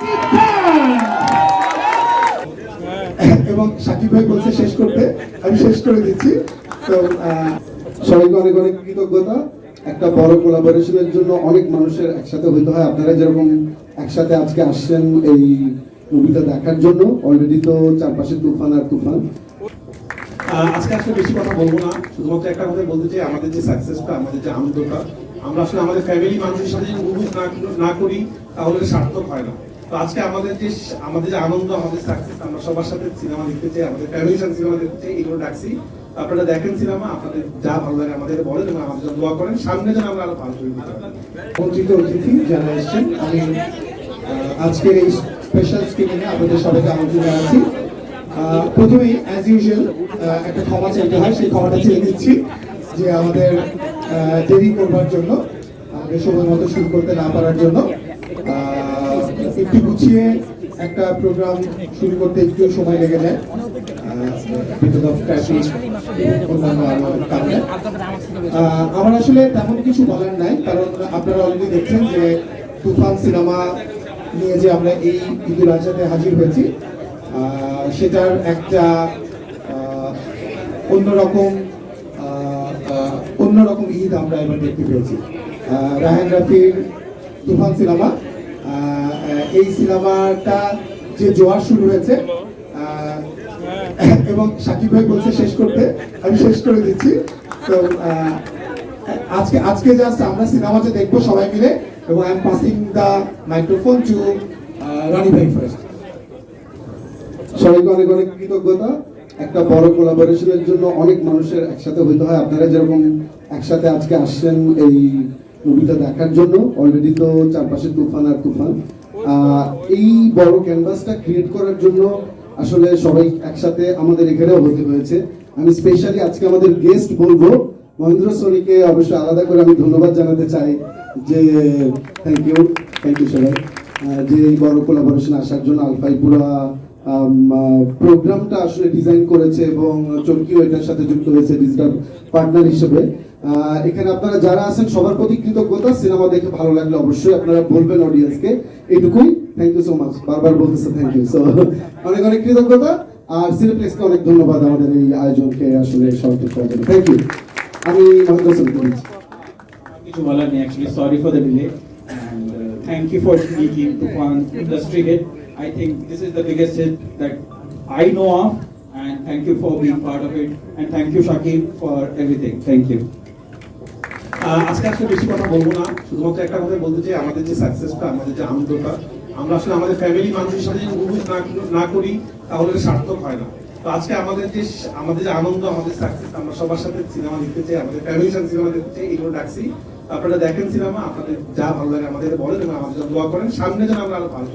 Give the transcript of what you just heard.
এবং সাকিব ভাই বলছে শেষ করতে। আমি শেষ করে দিচ্ছি। তো সবাইকে অনেক অনেক কৃতজ্ঞতা। একটা বড় কোলাবোরেশনের জন্য অনেক মানুষের একসাথে হইতে হয়। আপনারা যেরকম একসাথে আজকে আসছেন এই মুভিটা দেখার জন্য অলরেডি তো চারপাশে তুফান আর তুফান। আজকে আসলে বেশি কথা বলব না। শুধুমাত্র একটা কথা বলতে চাই, আমাদের যে সাকসেসটা আমাদের যে আনন্দটা, আমরা আসলে আমাদের ফ্যামিলি মানুষের সাথে যদি উপভোগ না করি, তাহলে সার্থক হয় না। তো আজকে আমাদের যে আমাদের যে আনন্দ, আমাদের সাকসেস আমরা সবার সাথে সিনেমা দেখতে চাই, আমাদের ফ্যামিলির সাথে সিনেমা দেখতে চাই, এগুলো ডাকছি। আপনারা দেখেন সিনেমা আপনাদের যা ভালো লাগে আমাদের বলেন এবং আমাদের জন্য দোয়া করেন। সামনে যেন আমরা আরও ভালো করে আমন্ত্রিত অতিথি যারা এসেছেন, আমি আজকের এই স্পেশাল স্ক্রিনিংয়ে আপনাদের সবাইকে আমন্ত্রণ জানাচ্ছি। প্রথমেই অ্যাজ ইউজুয়াল একটা ক্ষমা চাইতে হয়। সেই ক্ষমাটা চেয়ে নিচ্ছি যে আমাদের দেরি করবার জন্য, আমাদের সময় মতো শুরু করতে না পারার জন্য। একটু গুছিয়ে একটা প্রোগ্রাম শুরু করতে একটু সময় লেগে যায়। আমার আসলে তেমন কিছু বলার নাই, কারণ আপনারা অলরেডি দেখছেন যে তুফান সিনেমা নিয়ে যে আমরা এই ঈদুল আজহাতে হাজির হয়েছি সেটার একটা অন্যরকম অন্যরকম ঈদ আমরা এবার দেখতে পেয়েছি। রাহান রাফির তুফান সিনেমা এই সিনেমাটা যে জোয়ার শুরু হয়েছে এবং সাকিব ভাই বলছে শেষ করতে, আমি শেষ করে দিচ্ছি। তো আজকে আজকে জাস্ট আমরা সিনেমাটা দেখব সবাই মিলে, এবং I am passing the microphone to Roni ভাই ফার্স্ট সবাইকে অনেক অনেক কৃতজ্ঞতা। একটা বড় কোলাবোরেশনের জন্য অনেক মানুষের একসাথে হইতে হয়। আপনারা যেরকম একসাথে আজকে আসছেন এই মুভিটা দেখার জন্য অলরেডি তো চারপাশে তুফান আর তুফান। এই বড় ক্যানভাসটা ক্রিয়েট করার জন্য আসলে সবাই একসাথে আমাদের এখানেও হতে হয়েছে। আমি স্পেশালি আজকে আমাদের গেস্ট বলব, মহেন্দ্র সোনিকে অবশ্যই আলাদা করে আমি ধন্যবাদ জানাতে চাই যে থ্যাংক ইউ থ্যাংক ইউ সবাই। যে এই বড় কোলাবোরেশন আসার জন্য আলফাই পুরা প্রোগ্রামটা আসলে ডিজাইন করেছে এবং চরকিও এটার সাথে যুক্ত হয়েছে ডিজিটাল পার্টনার হিসেবে। এখানে আপনারা যারা আছেন সবার প্রতি কৃতজ্ঞতা। সিনেমা দেখে ভালো লাগলে অবশ্যই আপনারা বলবেন অডিয়েন্সকে এইটুকুই থ্যাংক ইউ সো মাচ বারবার বলতেছে থ্যাংক ইউ সো অনেক অনেক কৃতজ্ঞতা। আর সিনেপ্লেক্সকে অনেক ধন্যবাদ আমাদের এই আয়োজনকে আসলে সমর্থন করার জন্য। থ্যাংক ইউ আমি মহেন্দ্র সোনি বলছি। কিছু বলার নেই delay and uh, thank you for making Tufan industry hit. I think this is the biggest hit that I know of, and thank you for being part of it. And thank you Shakib for everything. Thank you. আজকে আসলে বেশি কথা বলব না। শুধুমাত্র একটা কথা বলতে চাই, আমাদের যে সাকসেসটা আমাদের যে আনন্দটা, আমরা আসলে আমাদের ফ্যামিলি মানুষের সাথে না করি তাহলে সার্থক হয় না। তো আজকে আমাদের যে আমাদের যে আনন্দ, আমাদের সাকসেস আমরা সবার সাথে সিনেমা দেখতে চাই, আমাদের ফ্যামিলির সাথে সিনেমা দেখতে চাই এগুলো ডাকছি। আপনারা দেখেন সিনেমা আপনাদের যা ভালো লাগে আমাদের বলেন এবং আমাদের দোয়া করেন। সামনে যেন আমরা আরও ভালো